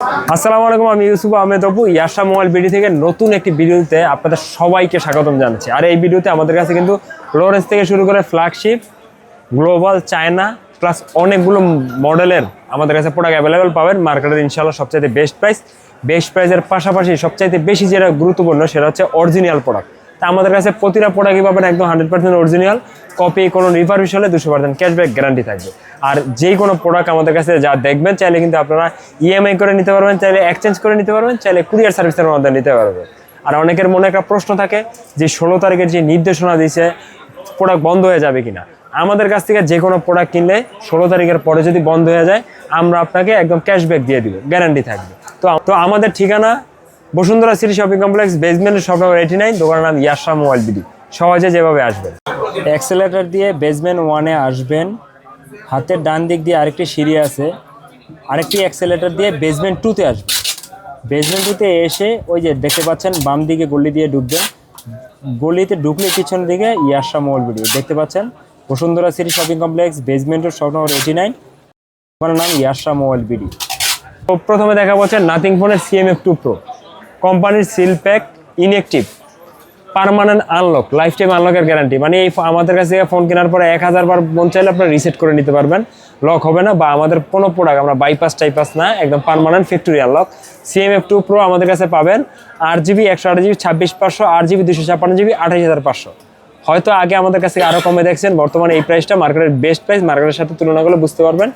আসসালামু আলাইকুম, আমি ইউসুফ আহমেদ অপু, ইয়াসা মোবাইল বিডি থেকে নতুন একটি ভিডিওতে আপনাদের সবাইকে স্বাগতম জানাচ্ছি। আর এই ভিডিওতে আমাদের কাছে কিন্তু লোরেন্স থেকে শুরু করে ফ্ল্যাগশিপ গ্লোবাল চায়না প্লাস অনেকগুলো মডেলের আমাদের কাছে প্রোডাক্ট অ্যাভেলেবেল পাবেন। মার্কেটের ইনশাল্লাহ সবচাইতে বেস্ট প্রাইস বেস্ট প্রাইসের পাশাপাশি সবচাইতে বেশি যেটা গুরুত্বপূর্ণ, সেটা হচ্ছে অরিজিনাল প্রোডাক্ট তা আমাদের কাছে প্রতিটা প্রোডাক্টই পাবেন একদম হান্ড্রেড পার্সেন্ট অরিজিনাল কপি কোনো রিফারবিশ হলে দুশো পার্সেন্ট ক্যাশব্যাক গ্যারান্টি থাকবে। আর যেই কোনো প্রোডাক্ট আমাদের কাছে যা দেখবেন, চাইলে কিন্তু আপনারা ইএমআই করে নিতে পারবেন, চাইলে এক্সচেঞ্জ করে নিতে পারবেন, চাইলে কুরিয়ার সার্ভিসের মাধ্যমে নিতে পারবেন। আর অনেকের মনে একটা প্রশ্ন থাকে যে, ষোলো তারিখের যে নির্দেশনা দিয়েছে প্রোডাক্ট বন্ধ হয়ে যাবে কিনা? আমাদের কাছ থেকে যে কোনো প্রোডাক্ট কিনলে ষোলো তারিখের পরে যদি বন্ধ হয়ে যায়, আমরা আপনাকে একদম ক্যাশব্যাক দিয়ে দিব গ্যারান্টি থাকবে। তো তো আমাদের ঠিকানা বসুন্ধরা সিটি শপিং কমপ্লেক্স বেসমেন্টের শপ নাম্বার এইটি নাইন দোকানের নাম ইয়াসা মোবাইল বিডি সহজে যেভাবে আসবেন। অ্যাক্সেলেটার দিয়ে বেসমেন্ট ওয়ানে আসবেন। হাতের ডান দিক দিয়ে আরেকটি সিঁড়ি আছে। আরেকটি অ্যাক্সেলেটার দিয়ে বেসমেন্ট টুতে আসবেন। বেসমেন্ট টুতে এসে ওই যে দেখতে পাচ্ছেন বাম দিকে গলি দিয়ে ঢুকবেন। গলিতে ঢুকলে পিছন দিকে ইয়াসা মোবাইল বিডি দেখতে পাচ্ছেন বসুন্ধরা সিটি শপিং কমপ্লেক্স বেসমেন্টের শপ নম্বর এইটি নাইন আমার নাম ইয়াসা মোবাইল বিডি তো প্রথমে দেখা পাচ্ছে নাথিং ফোনের সিএমএফ টু প্রো কোম্পানির seal pack inactive permanent unlock lifetime আনলকের guarantee মানে এই আমাদের কাছ থেকে ফোন কেনার পরে এক হাজার বার মন চাইলে আপনারা রিসেট করে নিতে পারবেন। লক হবে না বা আমাদের কোনো প্রোডাক্ট আমরা বাইপাস টাইপাস না, একদম permanent factory unlock CMF two pro আমাদের কাছে পাবেন। আট জিবি একশো আট জিবি ছাব্বিশ পাঁচশো আট জিবি দুশো ছাপ্পান্ন জিবি আঠাশ হাজার পাঁচশো। হয়তো আগে আমাদের কাছে আরও কমে দেখছেন, বর্তমানে এই প্রাইসটা মার্কেটের বেস্ট প্রাইস মার্কেটের সাথে তুলনা করলে বুঝতে পারবেন।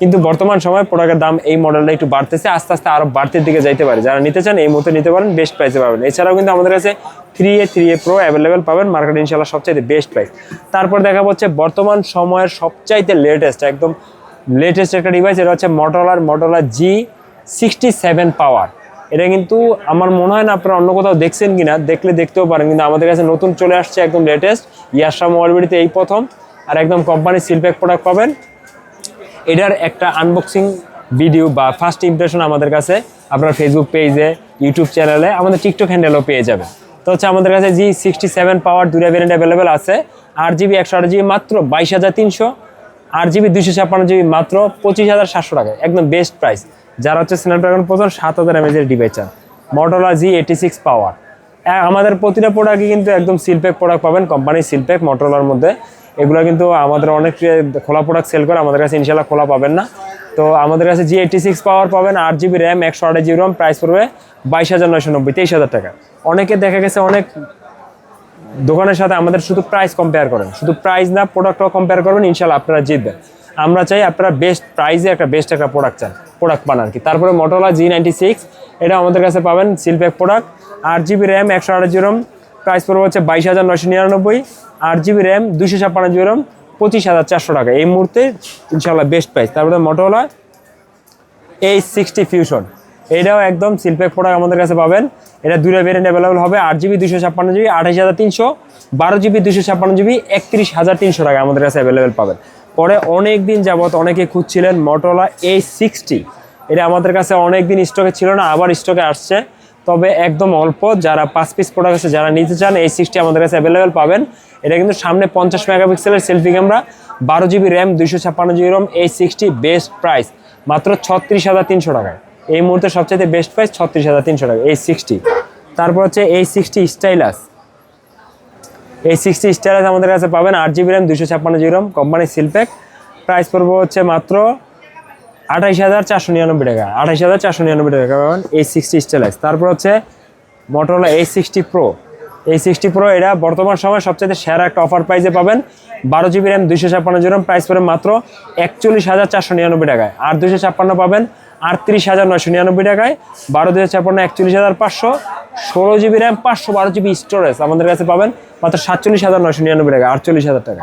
কিন্তু বর্তমান সময় প্রোডাক্টের দাম এই মডেলটা একটু বাড়তেছে, আস্তে আস্তে আরও বাড়তির দিকে যাইতে পারে। যারা নিতে চান এই মুহূর্তে নিতে পারেন বেস্ট প্রাইসে পাবেন। এছাড়াও কিন্তু আমাদের কাছে three A three A pro available পাবেন। মার্কেট ইনশাল্লাহ সবচাইতে বেস্ট প্রাইস তারপর দেখা হচ্ছে বর্তমান সময়ের সবচাইতে লেটেস্ট একদম লেটেস্ট একটা ডিভাইস এটা হচ্ছে মটোলার মটোলা জি সিক্সটি সেভেন পাওয়ার এটা কিন্তু আমার মনে হয় না আপনারা অন্য কোথাও দেখছেন কিনা, দেখলে দেখতেও পারেন, কিন্তু আমাদের কাছে নতুন চলে আসছে একদম লেটেস্ট ইয়াসা মোবাইলবিডিতে এই প্রথম। আর একদম কোম্পানির সিলপ্যাক প্রোডাক্ট পাবেন। এটার একটা আনবক্সিং ভিডিও বা ফার্স্ট ইমপ্রেশন আমাদের কাছে আপনার ফেসবুক পেজে ইউটিউব চ্যানেলে আমাদের টিকটক হ্যান্ডেলও পেয়ে যাবে তো হচ্ছে আমাদের কাছে জি সিক্সটি সেভেন পাওয়ার দুটা ভ্যারিয়েন্ট অ্যাভেলেবেল আছে। আট জিবি একশো আট জিবি মাত্র বাইশ হাজার তিনশো আট জিবি দুশো ছাপ্পান্ন জিবি মাত্র পঁচিশ হাজার সাতশো টাকা, একদম বেস্ট প্রাইস যারা হচ্ছে স্ন্যাপড্রাগন প্রথম সাত হাজার এমএজের ডিভাইস চান মটোলা জি এইটি সিক্স পাওয়ার আমাদের প্রতিটা প্রোডাক্টই কিন্তু একদম সিলপ্যাক প্রোডাক্ট পাবেন কোম্পানির সিলপ্যাক মটোলার মধ্যে। এগুলো কিন্তু আমাদের অনেক খোলা প্রোডাক্ট সেল করে আমাদের কাছে ইনশাল্লাহ খোলা পাবেন না। তো আমাদের কাছে জি এইটি সিক্স পাওয়ার পাবেন, আট জিবি র্যাম একশো আট জিবি র্যাম প্রাইস পড়বে বাইশ হাজার নয়শো নব্বই, তেইশ হাজার টাকা। অনেকে দেখা গেছে অনেক দোকানের সাথে আমাদের শুধু প্রাইস কম্পেয়ার করেন, শুধু প্রাইস না প্রোডাক্টও কম্পেয়ার করবেন ইনশাল্লাহ আপনারা জিতবেন। আমরা চাই আপনারা বেস্ট প্রাইসে একটা বেস্ট একটা প্রোডাক্ট চান প্রোডাক্ট পান আর কি। তারপরে মোটোলা জি নাইনটি সিক্স এটা আমাদের কাছে পাবেন সিলপ্যাক প্রোডাক্ট আট জিবি র্যাম একশো আট জিবি র্যাম প্রাইস পড়বে হচ্ছে বাইশ হাজার নয়শো নিরানব্বই। আট জিবি র্যাম দুশো ছাপ্পান্ন জিবি র্যাম, পঁচিশ হাজার চারশো টাকা। এই মুহূর্তে ইনশাল্লাহ বেস্ট প্রাইস তারপরে মোটোলা এই সিক্সটি ফিউশন এটাও একদম শিল্পেক প্রোডাক্ট আমাদের কাছে পাবেন। এটা দুটো ভেরিয়েন্ট অ্যাভেলেবল হবে। আট জিবি দুশো ছাপ্পান্ন জিবি, আঠাশ হাজার তিনশো। বারো জিবি দুশো ছাপ্পান্ন জিবি, একত্রিশ হাজার তিনশো টাকা আমাদের কাছে অ্যাভেলেবেল পাবেন। পরে অনেক দিন যাবত অনেকে খুঁজছিলেন মটোলা এই সিক্সটি এটা আমাদের কাছে অনেক দিন স্টকে ছিল না, আবার স্টকে আসছে। তবে একদম অল্প যারা পাঁচ পিস প্রোডাক্ট আছে, যারা নিতে চান, এই সিক্সটি আমাদের কাছে অ্যাভেলেবেল পাবেন। এটা কিন্তু সামনে পঞ্চাশ মেগাপিক্সেলের সেলফি ক্যামেরা বারো জিবি র্যাম দুইশো ছাপ্পান্ন জিবি রম এই সিক্সটি বেস্ট প্রাইস মাত্র ছত্রিশ হাজার তিনশো টাকায়। এই মুহূর্তে সবচেয়ে বেস্ট প্রাইস ছত্রিশ হাজার তিনশো টাকা এই সিক্সটি তারপর হচ্ছে এই সিক্সটি স্টাইলাস এই সিক্সটি স্টাইলাস আমাদের কাছে পাবেন, আট জিবি র্যাম দুশো ছাপ্পান্ন জিবি রম কোম্পানির সিলপ্যাক প্রাইস পড়ব হচ্ছে মাত্র আঠাইশ হাজার চারশো নিরানব্বই টাকা। আঠাইশ হাজার চারশো নিরানব্বই টাকা পাবেন এই সিক্সটি স্টাইলাস তারপর হচ্ছে মোটরলা এই সিক্সটি প্রো এই সিক্সটি প্রো এটা বর্তমান সময় সবচেয়ে সেরা একটা অফার প্রাইসে পাবেন। বারো জিবি র্যাম দুইশো ছাপ্পান্ন জিবি প্রাইস পড়ে মাত্র একচল্লিশ হাজার চারশো নিরানব্বই টাকায়। আর দুশো ছাপ্পান্ন পাবেন আটত্রিশ হাজার নয়শো নিরানব্বই টাকায়। বারো দুশো ছাপ্পান্ন একচল্লিশ হাজার পাঁচশো। ষোলো জিবি র্যাম পাঁচশো বারো জিবি স্টোরেজ আমাদের কাছে পাবেন। মাত্র সাতচল্লিশ হাজার নয়শো নিরানব্বই টাকা আটচল্লিশ হাজার টাকা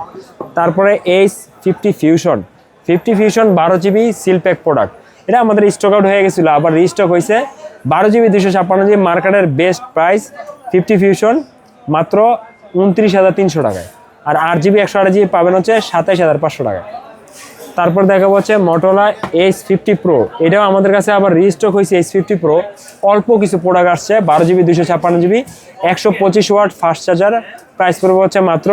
তারপরে H fifty fusion fifty fusion বারো জিবি সিলপ্যাক প্রোডাক্ট এটা আমাদের স্টক আউট হয়ে গেছিল, আবার রিস্টক হয়েছে। বারো জিবি দুশো ছাপ্পান্ন জিবি মার্কেটের বেস্ট প্রাইস ফিফটি ফিউশন মাত্র উনত্রিশ হাজার তিনশো টাকায়। আর আট জিবি, একশো আট জিবি পাবেন হচ্ছে সাতাইশ হাজার পাঁচশো টাকায়। তারপর দেখা হচ্ছে মটোলা এইচ ফিফটি প্রো এটাও আমাদের কাছে আবার রিস্টক হয়েছে এইচ ফিফটি প্রো অল্প কিছু প্রোডাক্ট আসছে, বারো জিবি দুশো ছাপ্পান্ন জিবি, একশো পঁচিশ ওয়াট ফাস্ট চার্জার প্রাইস পড়বে হচ্ছে মাত্র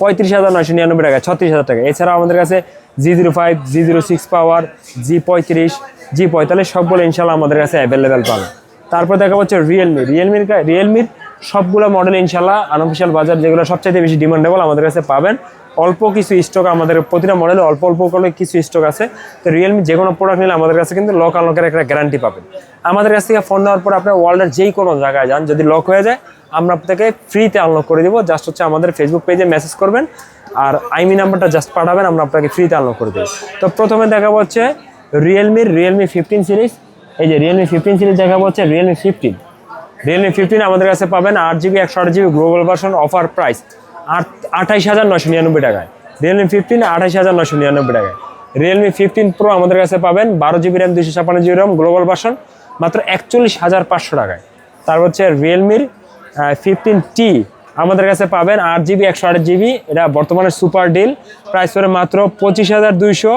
পঁয়ত্রিশ হাজার নয়শো নিরানব্বই টাকা ছত্রিশ হাজার টাকা এছাড়াও আমাদের কাছে G zero five G zero six power G পঁয়ত্রিশ জি পঁয়তাল্লিশ, সবগুলো ইনশাল্লাহ আমাদের কাছে অ্যাভেলেবেল পাবেন। তারপর দেখা হচ্ছে রিয়েলমি রিয়েলমির রিয়েলমির সবগুলো মডেল ইনশাল্লাহ আনঅফিসিয়াল বাজার যেগুলো সবচাইতে বেশি ডিমান্ডেবল আমাদের কাছে পাবেন। অল্প কিছু স্টক আমাদের প্রতিটা মডেলে অল্প অল্প করে কিছু স্টক আছে। তো রিয়েলমি যে কোনো প্রোডাক্ট নিলে আমাদের কাছে কিন্তু লক আনলকের একটা গ্যারান্টি পাবেন। আমাদের কাছ থেকে ফোন নেওয়ার পর আপনার ওয়ার্ল্ডের যেই কোনো জায়গায় যান, যদি লক হয়ে যায় আমরা আপনাকে ফ্রিতে আনলক করে দিব। জাস্ট হচ্ছে আমাদের ফেসবুক পেজে মেসেজ করবেন আর আইমি নাম্বারটা জাস্ট পাঠাবেন, আমরা আপনাকে ফ্রিতে আনলক করে দেবো। তো প্রথমে দেখা হচ্ছে রিয়েলমির রিয়েলমি ফিফটিন সিরিজ এই যে রিয়েলমি ফিফটিন সিরিজ দেখা হচ্ছে রিয়েলমি ফিফটিন রিয়েলমি ফিফটিন আমাদের কাছে পাবেন আট জিবি একশো আট GB global version offer price আট, আঠাইশ হাজার নশো নিরানব্বই টাকায়। রিয়েলমি ফিফটিন আঠাইশ হাজার নশো নিরানব্বই টাকায়। রিয়েলমি ফিফটিন প্রো আমাদের কাছে পাবেন, বারো জিবি র্যাম দুশো ছাপান্ন জিবি র্যাম গ্লোবাল ভার্সন মাত্র একচল্লিশ হাজার পাঁচশো টাকায়। তারপর হচ্ছে রিয়েলমির ফিফটিন টি আমাদের কাছে পাবেন, আট জিবি একশো আট জিবি এটা বর্তমানে সুপার ডিল প্রাইস করে মাত্র পঁচিশ হাজার দুইশো,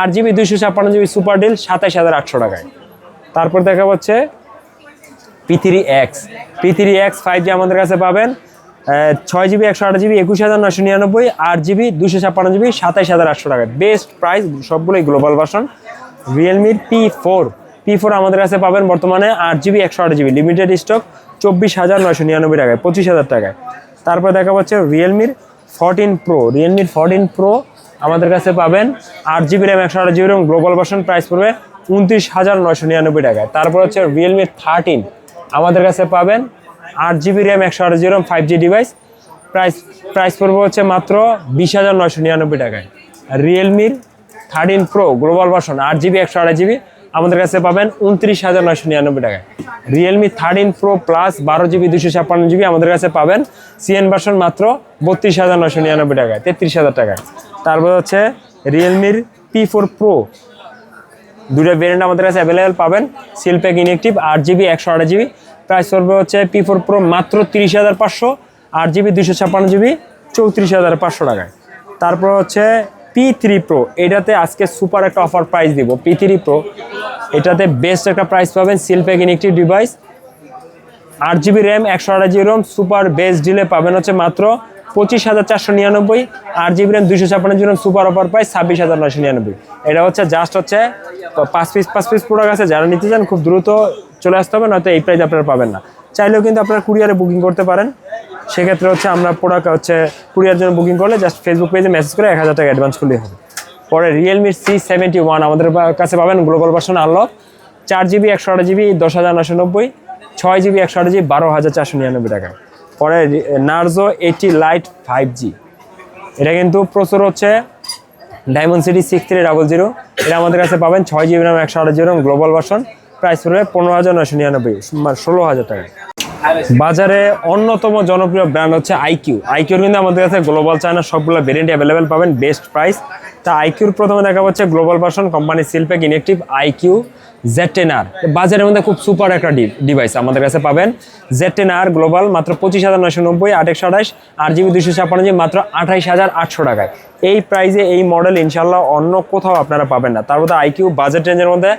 আট জিবি দুইশো ছাপ্পান্ন জিবি সুপার ডিল সাতাইশ হাজার আটশো টাকায়। তারপর দেখা হচ্ছে P three X P three X five G আমাদের কাছে পাবেন ছয় জিবি একশো আট জিবি একুশ হাজার নশো নিরানব্বই, আট জিবি দুশো ছাপ্পান্ন জিবি সাতাইশ হাজার আটশো টাকা বেস্ট প্রাইস সবগুলোই গ্লোবাল ভার্সন রিয়েলমির পি ফোর পি ফোর আমাদের কাছে পাবেন বর্তমানে, আট জিবি একশো আট জিবি লিমিটেড স্টক চব্বিশ হাজার নয়শো নিরানব্বই টাকায়, পঁচিশ হাজার টাকায়। তারপর দেখা হচ্ছে রিয়েলমির ফোরটিন প্রো রিয়েলমির ফোরটিন প্রো আমাদের কাছে পাবেন আট জিবি র্যাম একশো আট GB RAM global version price পড়বে উনত্রিশ হাজার নয়শো নিরানব্বই টাকায়। তারপর হচ্ছে রিয়েলমি থার্টিন আমাদের কাছে পাবেন আট জিবি র্যাম একশো আট GB RAM five G device price price পড়বে হচ্ছে মাত্র বিশ হাজার নয়শো নিরানব্বই টাকায়। রিয়েলমির থার্টিন প্রো গ্লোবাল ভার্সন আট জিবি একশো আট জিবি আমাদের কাছে পাবেন উনত্রিশ হাজার নয়শো নিরানব্বই টাকায়। রিয়েলমি থার্টিন প্রো প্লাস বারো জিবি দুশো ছাপ্পান্ন জিবি আমাদের কাছে পাবেন। সিএন ভার্সন মাত্র বত্রিশ হাজার নয়শো নিরানব্বই টাকায়, তেত্রিশ হাজার টাকায়। তারপর হচ্ছে রিয়েলমির পি ফোর প্রো দুটো ভেরিয়েন্ট আমাদের কাছে অ্যাভেলেবেল পাবেন। সিলপ্যাক ইনএক্টিভ আট জিবি, একশো আট জিবি। প্রাইস পড়বে হচ্ছে পি ফোর প্রো মাত্র তিরিশ হাজার পাঁচশো, আট জিবি দুশো ছাপ্পান্ন জিবি, চৌত্রিশ হাজার পাঁচশো টাকায়। তারপর হচ্ছে পি থ্রি প্রো এটাতে আজকে সুপার একটা অফার প্রাইস দিব। পি থ্রি প্রো এটাতে বেস্ট একটা প্রাইস পাবেন সিলপ্যাক ইনএক্টিভ ডিভাইস আট জিবি র্যাম একশো আট জিবি র্যাম সুপার বেস ডিলে পাবেন হচ্ছে মাত্র পঁচিশ হাজার চারশো নিরানব্বই। আট জিবি র্যাম দুশো ছাপ্পান্ন জিবি সুপার অফার প্রাইস ছাব্বিশ হাজার নশো নিরানব্বই। এটা হচ্ছে জাস্ট হচ্ছে, পাঁচ পিস পাঁচ পিস প্রোডাক্ট আছে, যারা নিতে চান খুব দ্রুত চলে আসতে হবে, নয়তো এই প্রাইস আপনারা পাবেন না। চাইলেও কিন্তু আপনারা কুরিয়ারে বুকিং করতে পারেন। সেক্ষেত্রে হচ্ছে আমরা প্রোডাক্ট হচ্ছে কুরিয়ার জন্য বুকিং করলে জাস্ট ফেসবুক পেজে মেসেজ করে এক হাজার টাকা অ্যাডভান্স করলেই হবে। পরে রিয়েলমি সি সেভেন্টি ওয়ান আমাদের কাছে পাবেন গ্লোবাল ভার্সন আনলক চার জিবি একশো আট জিবি দশ হাজার নশো নব্বই, ছয় জিবি একশো আট জিবি বারো হাজার চারশো নিরানব্বই টাকা। পরে Narzo eighty light five G এটা কিন্তু প্রচুর হচ্ছে diamond city six three double zero এটা আমাদের কাছে পাবেন ছয় জিবি রাম একশো আট GB RAM global version price পড়বে পনেরো হাজার নশো নিরানব্বই মানে ষোলো হাজার টাকা। বাজারে অন্যতম জনপ্রিয় ব্র্যান্ড হচ্ছে আইকিউ আইকিউর কিন্তু আমাদের কাছে গ্লোবাল চায়না সবগুলো ভেরিয়েন্ট অ্যাভেলেবেল পাবেন বেস্ট প্রাইস তা আইকিউর প্রথমে দেখা হচ্ছে global version company seal pack inactive iQOO Z ten আর বাজারের মধ্যে খুব সুপার একটা ডিভাইস আমাদের কাছে পাবেন। জেড টেন আর গ্লোবাল মাত্র পঁচিশ হাজার নশো নব্বই, আট একশো আঠাশ, আট জিবি দুশো ছাপ্পান্ন জিবি, মাত্র আঠাইশ হাজার আটশো টাকায়। এই প্রাইসে এই মডেল ইনশাল্লাহ অন্য কোথাও আপনারা পাবেন না। তার মধ্যে আইকিউ বাজেট রেঞ্জের মধ্যে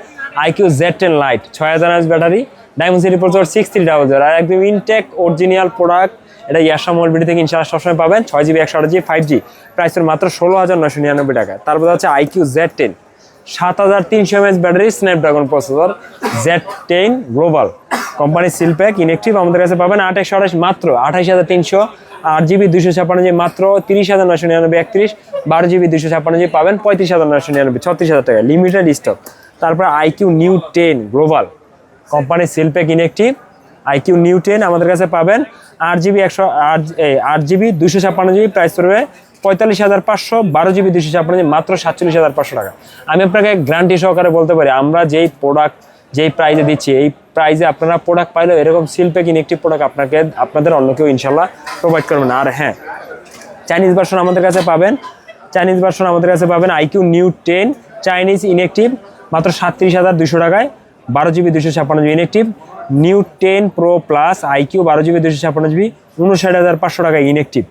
আইকিউ জেড টেন লাইট ছয় হাজার ব্যাটারি ডায়মন্ড সিটি প্রচুর সিক্স থ্রি ডাবল জিরো আর একদম ইনটেক অরিজিনাল প্রোডাক্ট এটা ইয়াসা মোবাইল থেকে ইনশাল্লাহ সবসময় পাবেন। ছয় জিবি একশো আট জিবি ফাইভ জি প্রাইসের মাত্র ষোলো হাজার নশো নিরানব্বই টাকা। তারপর হচ্ছে আইকিউ জেড টেন সাত হাজার তিনশো MS battery Snapdragon processor Z ten global company seal pack inactive আমাদের কাছে পাবেন আট একশো আঠাশ মাত্র। আঠাশ হাজার তিনশো, আট জিবি দুশো ছাপ্পান্ন জিবি মাত্র। তিরিশ হাজার নশো নিরানব্বই, একত্রিশ। বারো জিবি দুশো ছাপ্পান্ন জিবি পাবেন। পঁয়ত্রিশ হাজার নশো নিরানব্বই, ছত্রিশ হাজার টাকা। লিমিটেড স্টক তারপর iQOO new ten global company seal pack inactive iQOO new ten আমাদের কাছে পাবেন। আট জিবি একশো, আট আট জিবি দুশো ছাপ্পান্ন জিবি প্রাইস পড়বে পঁয়তাল্লিশ হাজার পাঁচশো, বারো জিবি দুশো ছাপ্পান্ন জিবি, মাত্র সাতচল্লিশ হাজার পাঁচশো টাকা। আমি আপনাকে গ্যারান্টি সহকারে বলতে পারি, আমরা যেই প্রোডাক্ট যেই প্রাইজে দিচ্ছি, এই প্রাইজে আপনারা প্রোডাক্ট পাইলেও এরকম শিল্পে ইনেকটিভ প্রোডাক্ট আপনাকে, আপনাদের অন্য কেউ ইনশাল্লাহ প্রোভাইড করবেন আর হ্যাঁ চাইনিজ ভার্সন আমাদের কাছে পাবেন। চাইনিজ ভার্সন আমাদের কাছে পাবেন iQOO new ten Chinese inactive মাত্র সাতত্রিশ হাজার দুশো টাকায়। বারো জিবি দুশো ছাপ্পান্ন GB inactive new ten pro plus iQOO বারো জিবি দুশো ছাপ্পান্ন জিবি, উনষাট হাজার পাঁচশো টাকায় ইনেকটিভ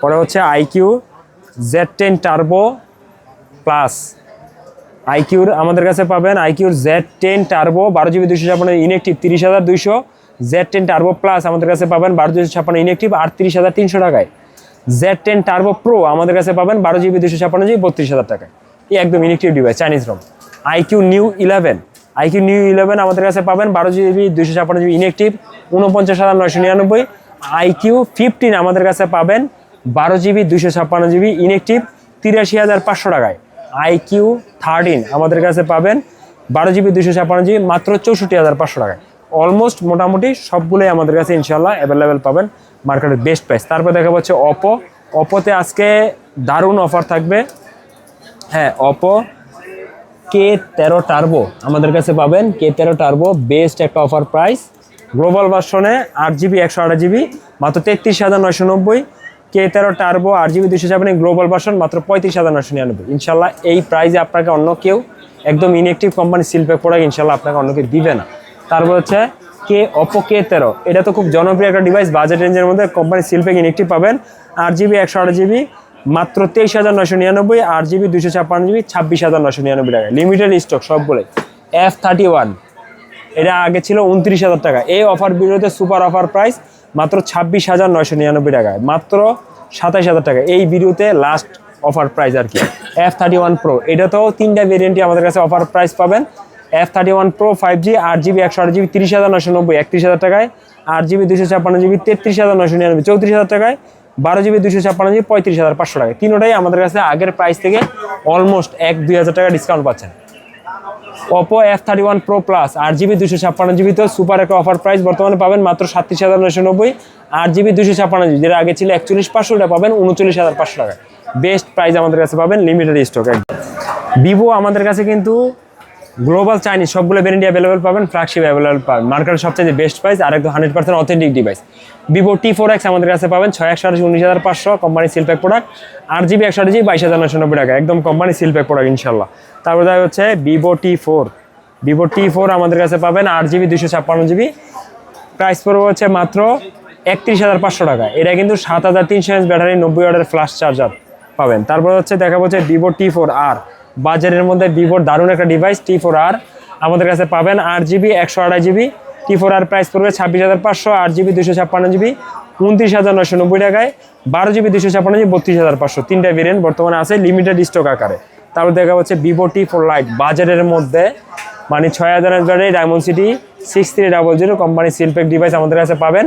পরে হচ্ছে iQOO Z ten turbo plus আইকিউর আমাদের কাছে পাবেন আইকিউর জেড টেন টার্বো বারো জিবি দুশো ছাপ্পান্ন ইনেকটিভ তিরিশ হাজার দুইশো। জেড টেন টার্বো প্লাস আমাদের কাছে পাবেন বারো দুশো ছাপ্পান্ন ইনেকটিভ আটত্রিশ হাজার তিনশো টাকায়। জেড টেন টার্বো প্রো আমাদের কাছে পাবেন বারো জিবি দুশো ছাপ্পান্ন জিবি, বত্রিশ হাজার টাকায়। এই একদম inactive device Chinese ROM iQOO new eleven iQOO new eleven আমাদের কাছে পাবেন, বারো জিবি দুশো ছাপ্পান্ন জিবি ইনেকটিভ উনপঞ্চাশ হাজার নয়শো নিরানব্বই। আইকিউ ফিফটিন আমাদের কাছে পাবেন, বারো জিবি দুশো ছাপ্পান্ন জিবি ইনেকটিভ তিরাশি হাজার পাঁচশো টাকায়। আইকিউ থার্টিন আমাদের কাছে পাবেন, বারো জিবি দুশো ছাপ্পান্ন জিবি, মাত্র চৌষট্টি হাজার পাঁচশো টাকায়। অলমোস্ট মোটামুটি সবগুলোই আমাদের কাছে ইনশাল্লাহ অ্যাভেলেবেল পাবেন, মার্কেটের বেস্ট প্রাইস তারপর দেখা পাচ্ছে অপো অপোতে আজকে দারুণ অফার থাকবে। হ্যাঁ অপো কে তেরো টার্বো আমাদের কাছে পাবেন কে তেরো টার্বো বেস্ট একটা অফার প্রাইস গ্লোবাল ভার্সনে আট জিবি একশো আট জিবি মাত্র তেত্রিশ হাজার নয়শো নব্বই। কে তেরো টার্বো আট জিবি দুশো যাবেন গ্লোবাল ভার্সন মাত্র পঁয়ত্রিশ হাজার নয়শো নিরানব্বই। ইনশাল্লাহ এই প্রাইসে আপনাকে অন্য কেউ একদম ইনএক্টিভ কোম্পানি শিল্পে প্রোডাক্ট ইনশাল্লাহ আপনাকে অন্য কেউ দিবে না। তারপর হচ্ছে কে অপো কে তেরো। এটা তো খুব জনপ্রিয় একটা ডিভাইস বাজেট রেঞ্জের মধ্যে কোম্পানি শিল্পে ইনএক্টিভ পাবেন। আট জিবি একশো আট জিবি মাত্র তেইশ হাজার নশো নিরানব্বই, আট জিবি দুশো ছাপ্পান্ন জিবি, ছাব্বিশ হাজার নশো নিরানব্বই টাকা। লিমিটেড স্টক সবগুলো এফ থার্টি ওয়ান এটা আগে ছিল উনত্রিশ হাজার টাকা। এই অফার ভিডিওতে সুপার অফার প্রাইস মাত্র ছাব্বিশ হাজার নয়শো নিরানব্বই টাকায় মাত্র সাতাইশ হাজার টাকা। এই ভিডিওতে লাস্ট অফার প্রাইস আর কি। এফ থার্টি ওয়ান প্রো এটা তো তিনটা ভেরিয়েন্টই আমাদের কাছে অফার প্রাইস পাবেন। F thirty one pro five G আট জিবি, একশো আট জিবি, তিরিশ হাজার নশো নব্বই, একত্রিশ হাজার টাকায়, আট জিবি দুশো ছাপ্পান্ন জিবি, তেত্রিশ হাজার নশো নিরানব্বই, চৌত্রিশ হাজার টাকায় বারো জিবি দুশো ছাপ্পান্ন জিবি, পঁয়ত্রিশ হাজার পাঁচশো টাকা। তিনোটাই আমাদের কাছে আগের প্রাইস থেকে অলমোস্ট এক, দুই হাজার টাকা ডিসকাউন্ট পাচ্ছেন। Oppo F thirty one pro plus আট জিবি দুশো ছাপ্পান্ন জিবি তো সুপার একটা অফার প্রাইস বর্তমানে পাবেন মাত্র সাতত্রিশ হাজার নশো নব্বই, আট জিবি দুশো ছাপ্পান্ন জিবি, যেটা আগে ছিল একচল্লিশ পাঁচশো ওটা পাবেন উনচল্লিশ হাজার পাঁচশো টাকা। বেস্ট প্রাইস আমাদের কাছে পাবেন লিমিটেড স্টক একদম। ভিভো আমাদের কাছে কিন্তু গ্লোবাল চাইনিজ সবগুলো ভ্যারেন্টি অ্যাভেলেবেল পাবেন ফ্ল্যাগশিপ অ্যাভেলেবেল পাবেন। মার্কেটের সবচেয়ে বেস্ট প্রাইস আর একদম hundred percent authentic device Vivo T four X আমাদের কাছে পাবেন, ছয় একশো আঠাশ উনিশ হাজার পাঁচশো কোম্পানি সিলপ্যাক প্রোডাক্ট আট জিবি একশো আট বাইশ হাজার নশো নব্বই টাকা, একদম কোম্পানি সিলপ্যাক প্রোডাক্ট ইনশাল্লাহ তারপরে দেখা হচ্ছে Vivo T four Vivo T four আমাদের কাছে পাবেন, আট জিবি দুশো ছাপ্পান্ন জিবি। প্রাইস পড়বে হচ্ছে মাত্র একত্রিশ হাজার পাঁচশো টাকা। এটা কিন্তু সাত হাজার তিনশো ব্যাটারি, নব্বই ওয়াটের ফ্লাশ চার্জার পাবেন। তারপর হচ্ছে দেখা হচ্ছে ভিভো টি ফোর আর বাজারের মধ্যে ভিভোর দারুণ একটা ডিভাইস টি ফোর আর আমাদের কাছে পাবেন আট জিবি একশো আড়াই জিবি টি ফোর আর প্রাইস পড়বে ছাব্বিশ হাজার পাঁচশো আট জিবি দুশো ছাপ্পান্ন জিবি উনত্রিশ হাজার নশো নব্বই টাকায়। বারো জিবি দুশো ছাপ্পান্ন জিবি বত্রিশ হাজার পাঁচশো। তিনটা ভেরিয়েন্ট বর্তমানে আছে লিমিটেড স্টক আকারে। তারপর দেখা হচ্ছে ভিভো টি ফোর লাইট বাজারের মধ্যে মানে ছয় হাজার battery diamond city six three double zero company seal pack device আমাদের কাছে পাবেন।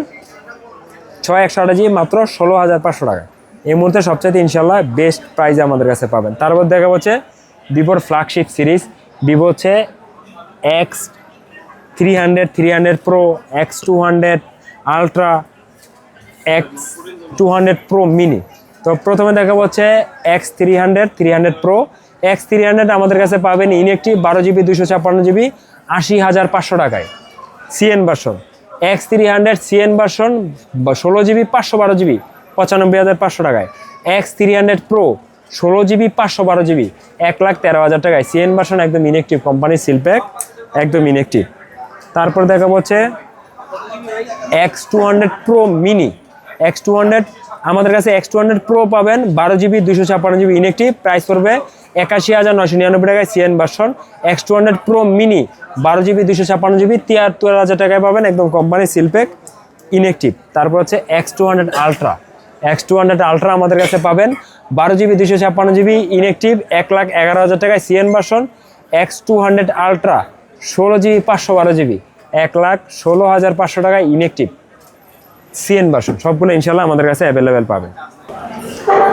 ছয় একশো আঠাশি মাত্র ষোলো হাজার পাঁচশো টাকা এই মুহূর্তে সবচেয়ে ইনশাল্লাহ বেস্ট প্রাইজে আমাদের কাছে পাবেন। তারপর দেখা হচ্ছে ভিভোর ফ্ল্যাগশিপ সিরিজ ভিভো হচ্ছে X three hundred three hundred pro X two hundred ultra X two hundred pro mini তো প্রথমে দেখা হচ্ছে X three hundred three hundred pro X three hundred আমাদের কাছে পাবেন ইনএকটিভ বারো জিবি দুশো ছাপ্পান্ন জিবি, আশি হাজার পাঁচশো টাকায়। CN version X three hundred CN version ষোলো জিবি, পাঁচশো বারো জিবি, পঁচানব্বই হাজার পাঁচশো টাকায়। এক্স থ্রি হান্ড্রেড প্রো ষোলো জিবি, পাঁচশো বারো জিবি, এক লাখ তেরো হাজার টাকায়। সিএন ভার্সন একদম ইনএকটিভ কোম্পানির সিলপ্যাক একদম ইনএকটিভ তারপর দেখা হচ্ছে X two hundred pro mini X two hundred আমাদের কাছে এক্স টু হান্ড্রেড প্রো পাবেন, বারো জিবি দুশো ছাপ্পান্ন জিবি ইনেকটিভ প্রাইস পড়বে একাশি হাজার নশো নিরানব্বই টাকায় CN version X two hundred pro mini বারো জিবি দুশো ছাপ্পান্ন জিবি, তিয়াত্তর হাজার টাকায় পাবেন, একদম কোম্পানি সিলপেক ইনেকটিভ তারপর হচ্ছে X two hundred ultra X two hundred ultra আমাদের কাছে পাবেন। বারো জিবি দুশো ছাপ্পান্ন জিবি ইনেকটিভ এক লাখ এগারো হাজার টাকায় CN version X two hundred ultra ষোলো জিবি, পাঁচশো বারো জিবি, এক লাখ ষোলো হাজার পাঁচশো টাকায় ইনেকটিভ সিএন ভার্সন সবগুলো ইনশাল্লাহ আমাদের কাছে অ্যাভেলেবেল পাবেন।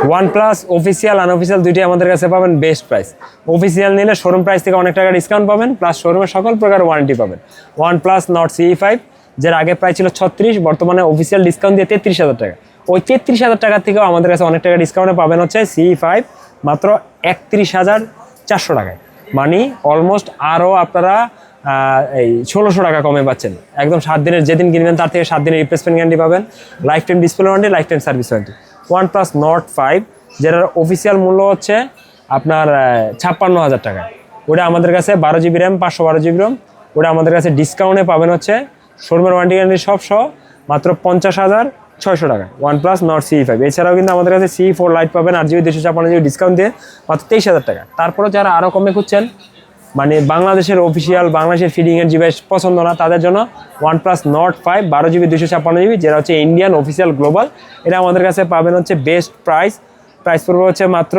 ওয়ান প্লাস অফিসিয়াল আনঅফিসিয়াল দুইটি আমাদের কাছে পাবেন বেস্ট প্রাইস অফিসিয়াল নিলে শোরুম প্রাইস থেকে অনেক টাকা ডিসকাউন্ট পাবেন প্লাস শোরুমের সকল প্রকার ওয়ারেন্টি পাবেন। One plus Nord CE five যার আগে প্রাইস ছিল ছত্রিশ, বর্তমানে অফিসিয়াল ডিসকাউন্ট দিয়ে তেত্রিশ হাজার টাকা। ওই তেত্রিশ হাজার টাকার থেকেও আমাদের কাছে অনেক টাকা ডিসকাউন্টে পাবেন হচ্ছে সি ফাইভ মাত্র একত্রিশ হাজার চারশো টাকায়। মানে অলমোস্ট আরও আপনারা এই ষোলোশো টাকা কমে পাচ্ছেন। একদম সাত দিনের যেদিন কিনবেন, তার থেকে সাত দিনের রিপ্লেসমেন্ট গ্যারান্টি পাবেন। Life time display warranty life time service warranty one plus Nord five যেটার অফিসিয়াল মূল্য হচ্ছে আপনার ছাপ্পান্ন হাজার টাকা। ওটা আমাদের কাছে বারো জিবি র্যাম পাঁচশো বারো জিবি র্যাম ওটা আমাদের কাছে ডিসকাউন্টে পাবেন হচ্ছে শোরুমের ওয়ারেন্টি গ্যারান্টি সব সহ মাত্র পঞ্চাশ হাজার ছয়শো টাকা। One plus Nord C five এছাড়াও কিন্তু আমাদের কাছে সি ফোর লাইট পাবেন আর জিবি দুশো ছাপ্পান্ন জিবি ডিসকাউন্ট দিয়ে, মাত্র তেইশ হাজার টাকা। তারপরে যারা আরও কমে খুঁজছেন মানে বাংলাদেশের অফিসিয়াল বাংলাদেশের ফিডিং এর ডিভাইস পছন্দ না, তাদের জন্য ওয়ান প্লাস নট ফাইভ বারো জিবি দুশো ছাপ্পান্ন জিবি যেটা হচ্ছে ইন্ডিয়ান অফিসিয়াল গ্লোবাল এটা আমাদের কাছে পাবেন হচ্ছে বেস্ট প্রাইস প্রাইস পড়বে হচ্ছে মাত্র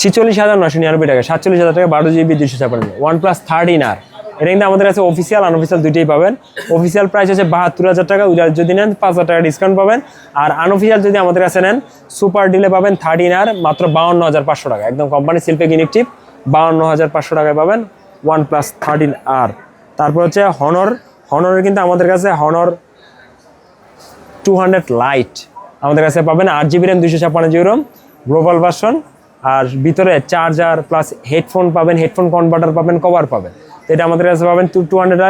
ছিচল্লিশ হাজার নশো নিরানব্বই টাকা, সাতচল্লিশ হাজার টাকা, বারো জিবি দুশো ছাপান্ন ওয়ান প্লাস থার্টিন আর এটা কিন্তু আমাদের কাছে অফিসিয়াল আনঅফিসিয়াল দুইটাই পাবেন। অফিসিয়াল প্রাইস হচ্ছে বাহাত্তর হাজার টাকা। ওইটা যদি নেন, পাঁচ হাজার টাকা ডিসকাউন্ট পাবেন। আর আনঅফিসিয়াল যদি আমাদের কাছে নেন সুপার ডিলে পাবেন থার্টিন আর মাত্র বাউন্ন হাজার পাঁচশো টাকা। একদম কোম্পানি শিল্পে ইনেকটিভ বাউন্ন হাজার পাঁচশো টাকায় পাবেন ওয়ান প্লাস থার্টিন আর তারপর হচ্ছে হনর হনরের কিন্তু আমাদের কাছে হনর টু হান্ড্রেড লাইট আমাদের কাছে পাবেন। আট জিবি র্যাম দুশো ছাপ্পান্ন জিবি রম গ্লোবাল ভার্সন আর ভিতরে চার্জার প্লাস হেডফোন পাবেন। হেডফোন কনভার্টার পাবেন কভার পাবেন। এটা আমাদের কাছে পাবেন টু টু হান্ড্রেড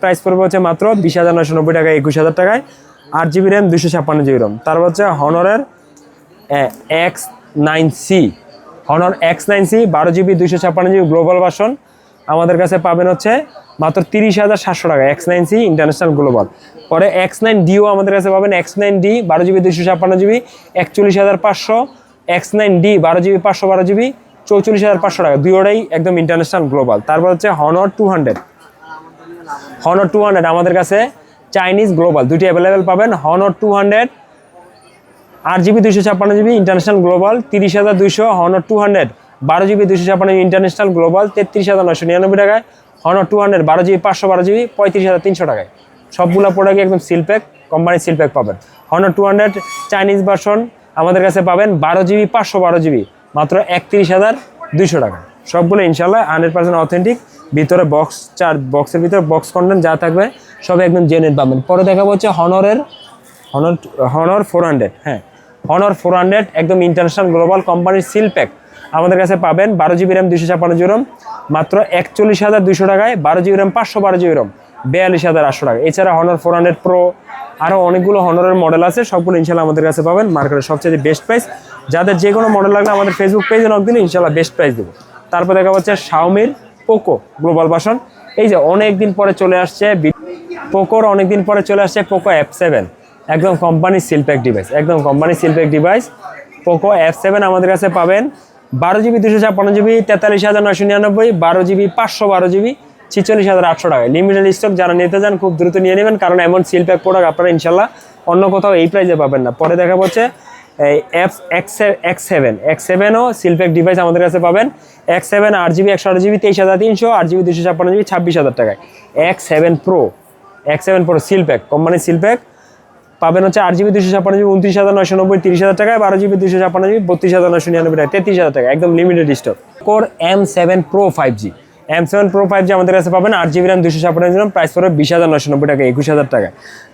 প্রাইস পড়বে হচ্ছে মাত্র বিশ হাজার নশো নব্বই টাকা, একুশ হাজার টাকায়। আট জিবি র্যাম দুশো ছাপ্পান্ন জিবি রম তারপর হচ্ছে হনরের X nine C Honor X nine C বারো জিবি দুশো ছাপ্পান্ন জিবি গ্লোবাল ভার্সন আমাদের কাছে পাবেন হচ্ছে মাত্র তিরিশ হাজার সাতশো টাকা X nine C international global পরে এক্স নাইন ডিও আমাদের কাছে পাবেন এক্স নাইন ডি বারো জিবি দুশো ছাপ্পান্ন জিবি একচল্লিশ হাজার পাঁচশো। এক্স নাইন ডি বারো জিবি পাঁচশো বারো জিবি চৌচল্লিশ হাজার পাঁচশো টাকা। দুইটাই একদম ইন্টারন্যাশনাল গ্লোবাল তারপর হচ্ছে Honor two hundred Honor two hundred আমাদের কাছে চাইনিজ গ্লোবাল দুটি অ্যাভেলেবেল পাবেন। হনর টু হান্ড্রেড আট জিবি দুশো ছাপ্পান্ন জিবি ইন্টারন্যাশনাল গ্লোবাল তিরিশ হাজার দুশো হনর টু হান্ড্রেড বারো জিবি দুশো ছাপ্পান্ন ইন্টারন্যাশনাল গ্লোবাল তেত্রিশ হাজার নশো নিরানব্বই টাকায় হনর টু হান্ড্রেড বারো জিবি পাঁচশো বারো জিবি পঁয়ত্রিশ হাজার তিনশো টাকায়। সবগুলো প্রোডাক্ট একদম সিলপ্যাক কোম্পানির সিলপ্যাক পাবেন। Honor two hundred Chinese version আমাদের কাছে পাবেন। বারো জিবি পাঁচশো বারো জিবি মাত্র একত্রিশ হাজার দুইশো টাকা। সবগুলো ইনশাল্লাহ হান্ড্রেড পার্সেন্ট অথেন্টিক ভিতরে বক্স চার বক্সের ভিতরে বক্স কন্টেন্ট যা থাকবে, সব একদম জেনুইন পাবেন। পরে দেখাবো হচ্ছে হনরের হনর হনর ফোর হান্ড্রেড হ্যাঁ। হনর ফোর হান্ড্রেড একদম ইন্টারন্যাশনাল গ্লোবাল কোম্পানির সিল প্যাক আমাদের কাছে পাবেন বারো জিবি র্যাম দুশো ছাপ্পান্ন জিবি রম মাত্র একচল্লিশ হাজার দুশো টাকায় বারো জিবি র্যাম, পাঁচশো বারো জিবি রম বিয়াল্লিশ হাজার আটশো টাকা। এছাড়া হনর ফোর হান্ড্রেড প্রো আরও অনেকগুলো হনরের মডেল আছে। সবগুলো ইনশাল্লাহ আমাদের কাছে পাবেন। মার্কেটের সবচেয়ে বেস্ট প্রাইস যাদের যে কোনো মডেল লাগলে আমাদের ফেসবুক পেজে নক দিলে ইনশাল্লাহ বেস্ট প্রাইস দেবো। তারপর দেখা যাচ্ছে শাওমির পোকো গ্লোবাল ভার্সন এই যে অনেক দিন পরে চলে আসছে পোকোর অনেক দিন পরে চলে আসছে পোকো অ্যাপ সেভেন একদম কোম্পানির সিলপ্যাক ডিভাইস একদম কোম্পানির seal pack device Poco F seven আমাদের কাছে পাবেন। বারো জিবি দুশো ছাপ্পান্ন জিবি, তেতাল্লিশ হাজার নশো নিরানব্বই, বারো জিবি পাঁচশো বারো জিবি, ছিচল্লিশ হাজার আটশো টাকা লিমিটেড স্টক যারা নিতে চান খুব দ্রুত নিয়ে নেবেন, কারণ এমন সিলপ্যাক প্রোডাক্ট আপনারা ইনশাল্লাহ অন্য কোথাও এই প্রাইসে পাবেন না। পরে দেখা হচ্ছে এই F X X seven X সেভেনও seal pack device আমাদের কাছে পাবেন। এক্স সেভেন আট জিবি একশো আট জিবি তেইশ হাজার তিনশো, আট জিবি দুশো ছাপ্পান্ন জিবি ছাব্বিশ হাজার টাকায়। X seven pro X seven pro seal pack কোম্পানির সিলপ্যাক পাবেন হচ্ছে আট জিবি দুশো ছাপ্পান্ন জিবি উনত্রিশ হাজার নশো নব্বই, তিরিশ হাজার টাকায়, বারো জিবি দুশো ছাপ্পান্ন জিবি বত্রিশ হাজার নশো নিরানব্বই টাকা তেত্রিশ হাজার টাকা একদম limited stock core M seven pro five G M seven pro five G আমাদের কাছে পাবেন, আট জিবি র্যাম দুশো ছাপ্পান্ন জিবি প্রাইস পড়বে বিশ হাজার নশো নব্বই টাকা একুশ হাজার টাকা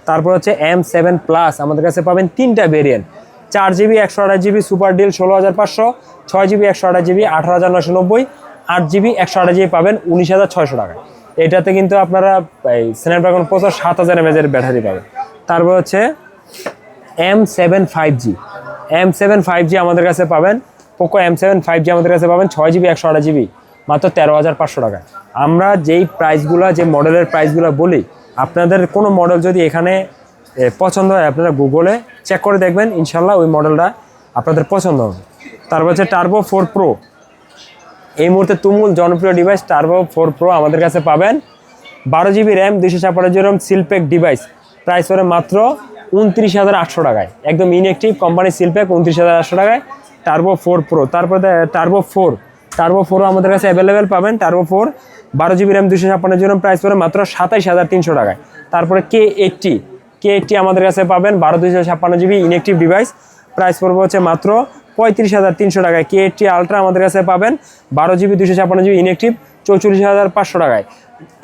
তারপর হচ্ছে এম সেভেন প্লাস আমাদের কাছে পাবেন তিনটা ভেরিয়েন্ট চার জিবি, একশো আঠাশ জিবি, সুপার ডিল ষোলো হাজার পাঁচশো, ছয় জিবি, একশো আঠাশ জিবি, আঠারো হাজার নশো নব্বই, আট জিবি, একশো আঠাশ জিবি পাবেন উনিশ হাজার ছয়শো টাকা এটাতে কিন্তু আপনারা, এই স্ন্যাপড্রাগন প্রসেসর সাত হাজার এমএজের ব্যাটারি পাবেন। তারপর হচ্ছে M seven five G M seven five G আমাদের কাছে পাবেন Poco M seven five G আমাদের কাছে পাবেন, ছয় জিবি, একশো আঠাশ জিবি, মাত্র তেরো হাজার পাঁচশো টাকা আমরা যেই প্রাইসগুলো যে মডেলের প্রাইসগুলো বলি, আপনাদের কোনো মডেল যদি এখানে পছন্দ হয় আপনারা গুগলে চেক করে দেখবেন ইনশাল্লাহ ওই মডেলটা আপনাদের পছন্দ হবে। তারপর হচ্ছে টার্বো ফোর প্রো এই মুহূর্তে তুমুল জনপ্রিয় ডিভাইস টার্বো ফোর প্রো আমাদের কাছে পাবেন। বারো জিবি র্যাম দুশো ছাপ্পান্ন জিবি র্যাম ডিভাইস প্রাইস পড়ে মাত্র উনত্রিশ হাজার আটশো টাকায়। একদম ইনএক্টিভ কোম্পানি সিলপ্যাক উনত্রিশ হাজার আটশো টাকায় টার্বো ফোর প্রো তারপরে টার্বো ফোর টার্বো ফোরও আমাদের কাছে অ্যাভেলেবেল পাবেন টার্বো ফোর বারো জিবি র্যাম দুশো ছাপ্পান্ন জিবি র্যাম প্রাইস পড়ে মাত্র সাতাইশ হাজার তিনশো টাকায়। তারপরে কে এইটটি কে এইটটি আমাদের কাছে পাবেন, বারো দুশো ছাপ্পান্ন জিবি ইনএক্টিভ ডিভাইস প্রাইস পড়বে হচ্ছে মাত্র পঁয়ত্রিশ হাজার তিনশো টাকায়। কে এইটটি আলট্রা আমাদের কাছে পাবেন, বারো জিবি দুশো ছাপ্পান্ন জিবি ইনএক্টিভ চৌচল্লিশ হাজার পাঁচশো টাকায়।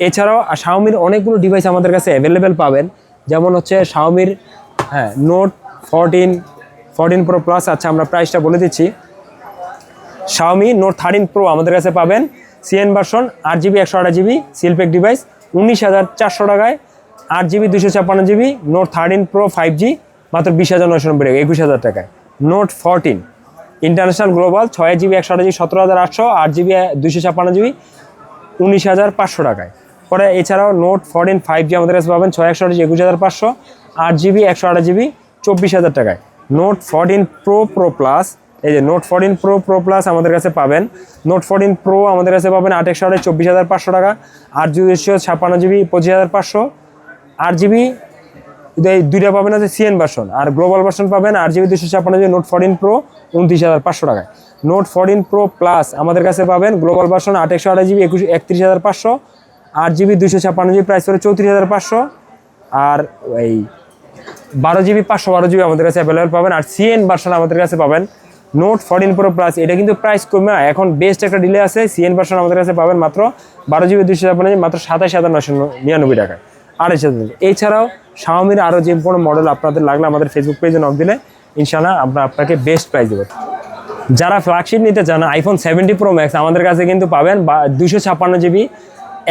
এছাড়াও শাওমির অনেকগুলো ডিভাইস আমাদের কাছে অ্যাভেলেবেল পাবেন, যেমন হচ্ছে শাওমির হ্যাঁ note fourteen fourteen pro plus আচ্ছা আমরা প্রাইসটা বলে দিচ্ছি। শাওমি নোট থার্টিন প্রো আমাদের কাছে পাবেন সিএন ভার্সন আট জিবি একশো আঠাশ জিবি সিলপেক ডিভাইস উনিশ হাজার চারশো টাকায়। আট জিবি দুশো ছাপ্পান্ন GB note thirteen pro five G মাত্র বিশ হাজার নশো নব্বই একুশ হাজার টাকায়। নোট ফোরটিন ইন্টারন্যাশনাল গ্লোবাল ছয় জিবি, একশো আঠাশ জিবি, সতেরো হাজার আটশো, আট জিবি দুশো ছাপ্পান্ন জিবি, উনিশ হাজার পাঁচশো টাকায়। পরে এছাড়াও নোট ফোরটিন ফাইভ জি আমাদের কাছে পাবেন, ছয় একশো আঠাশ একুশ হাজার পাঁচশো, আট জিবি, একশো আঠাশ জিবি, চব্বিশ হাজার টাকায়। Note fourteen pro pro plus এই যে note fourteen pro pro plus আমাদের কাছে পাবেন। নোট ফোরটিন প্রো আমাদের কাছে পাবেন, আট একশো আঠাশ, চব্বিশ হাজার পাঁচশো টাকা, আট দুশো ছাপ্পান্ন জিবি, পঁচিশ হাজার পাঁচশো আট জিবি এই দুইটা পাবেন হচ্ছে সিএন ভার্সন আর গ্লোবাল ভার্সন পাবেন আট জিবি দুশো ছাপ্পান্ন জিবি নোট ফোরটিন প্রো উনত্রিশ হাজার পাঁচশো টাকায়। নোট ফোরটিন প্রো প্লাস আমাদের কাছে পাবেন গ্লোবাল ভার্সন আট একশো আঠাশ জিবি একুশ একত্রিশ হাজার পাঁচশো। আট জিবি দুশো ছাপ্পান্ন জিবি প্রাইস করে চৌত্রিশ হাজার পাঁচশো। আর এই বারো জিবি পাঁচশো বারো জিবি আমাদের কাছে অ্যাভেলেবেল পাবেন। আর সিএন ভার্সন আমাদের কাছে পাবেন নোট ফোরটিন প্রো প্লাস এটা কিন্তু প্রাইস কমে, এখন বেস্ট একটা ডিলে আছে। সিএন ভার্সন আমাদের কাছে পাবেন মাত্র বারো জিবি দুশো ছাপ্পান্ন জিবি মাত্র সাতাশ হাজার নশো নিরানব্বই টাকায়। আড়াইশ এছাড়াও শাওমির আরও যে কোনো মডেল আপনাদের লাগলে আমাদের ফেসবুক পেজে নক দিলে ইনশাল্লাহ আমরা আপনাকে বেস্ট প্রাইস দেবো। যারা ফ্ল্যাগশিপ নিতে চান আইফোন সেভেন্টি প্রো ম্যাক্স আমাদের কাছে কিন্তু পাবেন বা দুশো ছাপ্পান্ন জিবি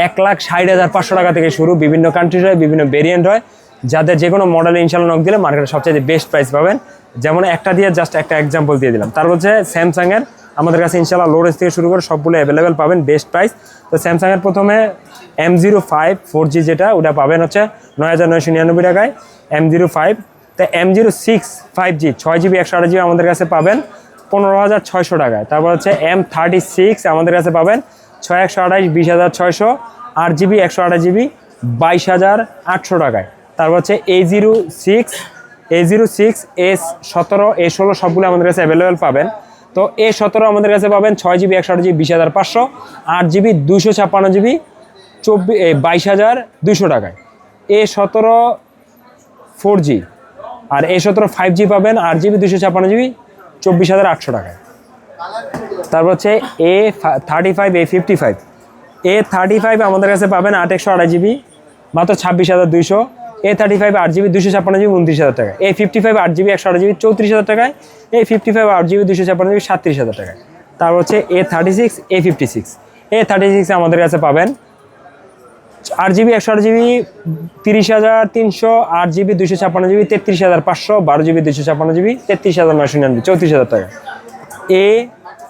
এক লাখ ষাট হাজার পাঁচশো টাকা থেকে শুরু, বিভিন্ন কান্ট্রিজ হয়, বিভিন্ন ভেরিয়েন্ট হয়। যাদের যে কোনো মডেলে ইনশাল্লাহ নক দিলে মার্কেটে সবচেয়ে বেস্ট প্রাইস পাবেন। যেমন একটা দিয়ে জাস্ট একটা এক্সাম্পল দিয়ে দিলাম। তার হচ্ছে স্যামসাংয়ের আমাদের কাছে ইনশাল্লাহ লো রেঞ্জ থেকে শুরু করে সবগুলো অ্যাভেলেবেল পাবেন বেস্ট প্রাইস তো স্যামসাংয়ের প্রথমে M zero five four G যেটা, ওটা পাবেন হচ্ছে নয় হাজার নয়শো নিরানব্বই টাকায়। এম জিরো ফাইভ তো M zero six five G ছয় জিবি একশো আট জিবি আমাদের কাছে পাবেন পনেরো হাজার ছয়শো টাকায়। তারপর হচ্ছে এম থার্টি সিক্স আমাদের কাছে পাবেন ছয় একশো আঠাশ, বিশ হাজার ছয়শো, আট জিবি একশো আঠাশ জিবি বাইশ হাজার আটশো টাকায়। তারপর হচ্ছে A zero six A zero six S সতেরো এ ষোলো সবগুলো আমাদের কাছে অ্যাভেলেবেল পাবেন। তো এ সতেরো আমাদের কাছে পাবেন ছয় জিবি, একশো আট জিবি, বিশ হাজার পাঁচশো, আট জিবি দুশো ছাপ্পান্ন জিবি চব্বিশ বাইশ হাজার দুশো টাকায়। এ সতেরো ফোর জি। আর এ সতেরো ফাইভ জি পাবেন, আট জিবি দুশো ছাপ্পান্ন জিবি, চব্বিশ হাজার আটশো টাকায়। তারপর হচ্ছে A thirty five, A fifty five. A thirty five আমাদের কাছে পাবেন, আট, একশো আড়াই জিবি, মাত্র ছাব্বিশ হাজার দুইশো। এ থার্টি ফাইভ আট জিবি দুশো ছাপ্পান্ন জিবি উনত্রিশ হাজার টাকা এ ফিফটি ফাইভ আট জিবি একশো আট জিবি চৌত্রিশ হাজার টাকায় এ ফিফটি ফাইভ আট জিবি দুশো ছাপ্পান্ন জিবি সাতত্রিশ হাজার টাকায় তারপর হচ্ছে A thirty six A fifty six A thirty six আমাদের কাছে পাবেন আট জিবি একশো আট জিবি তিরিশ হাজার তিনশো আট জিবি দুশো ছাপ্পান্ন জিবি তেত্রিশ হাজার পাঁচশো বারো জিবি দুশো ছাপ্পান্ন জিবি তেত্রিশ হাজার নয়শো নিরানব্বই চৌত্রিশ হাজার টাকা এ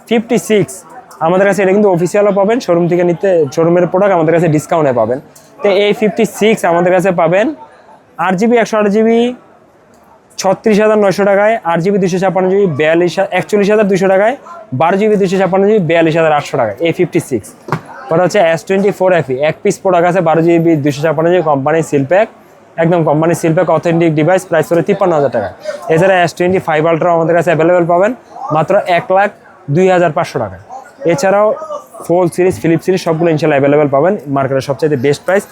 ফিফটি সিক্স আমাদের কাছে এটা কিন্তু অফিসিয়ালও পাবেন শোরুম থেকে নিতে শোরুমের প্রোডাক্ট আমাদের কাছে ডিসকাউন্টে পাবেন তো এ ফিফটি সিক্স আমাদের কাছে পাবেন আট জিবি, একশো আট জিবি, ছত্রিশ হাজার নয়শো টাকায়, আট জিবি দুশো ছাপ্পান্ন জিবি, বিয়াল্লিশ, একচল্লিশ হাজার দুশো টাকায়, বারো জিবি দুশো ছাপ্পান্ন জিবি, বিয়াল্লিশ হাজার আটশো টাকায় এ ফিফটি সিক্স ওটা হচ্ছে এস টোয়েন্টি ফোর এফি এক পিস প্রোডাক্ট আছে, বারো জিবি দুশো ছাপ্পান্ন জিবি কোম্পানির সিলপ্যাক একদম কোম্পানির সিলপ্যাক অথেন্টিক ডিভাইস প্রাইস করে তিপ্পান্ন হাজার টাকা এছাড়া এস টোয়েন্টি ফাইভ আলট্রা আমাদের কাছে অ্যাভেলেবেল পাবেন, মাত্র এক লাখ দুই হাজার পাঁচশো টাকা এছাড়াও ফোল সিরিজ ফিলিপ সিরিজ সবগুলো ইনশাল্লাহ অ্যাভেলেবেল পাবেন মার্কেটের সবচেয়ে বেস্ট প্রাইস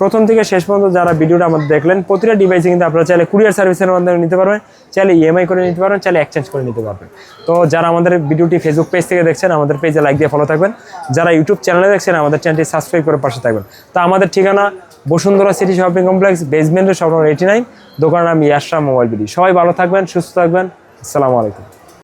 প্রথম থেকে শেষ পর্যন্ত যারা ভিডিওটা আমাদের দেখলেন, প্রতিটা ডিভাইসে কিন্তু আপনারা চাইলে কুরিয়ার সার্ভিসের মাধ্যমে নিতে পারবেন, চাইলে ইএমআই করে নিতে পারবেন, চাইলে এক্সচেঞ্জ করে নিতে পারবেন। তো যারা আমাদের ভিডিওটি ফেসবুক পেজ থেকে দেখছেন, আমাদের পেজে লাইক দিয়ে ফলো থাকবেন। যারা ইউটিউব চ্যানেলে দেখছেন, আমাদের চ্যানেলটি সাবস্ক্রাইব করে পাশে থাকবেন। তো আমাদের ঠিকানা বসুন্ধরা সিটি শপিং কমপ্লেক্স বেসমেন্টের শপ এইটি নাইন দোকানের নাম ইয়াসরা মোবাইল বিডি সবাই ভালো থাকবেন, সুস্থ থাকবেন। আসসালামু আলাইকুম।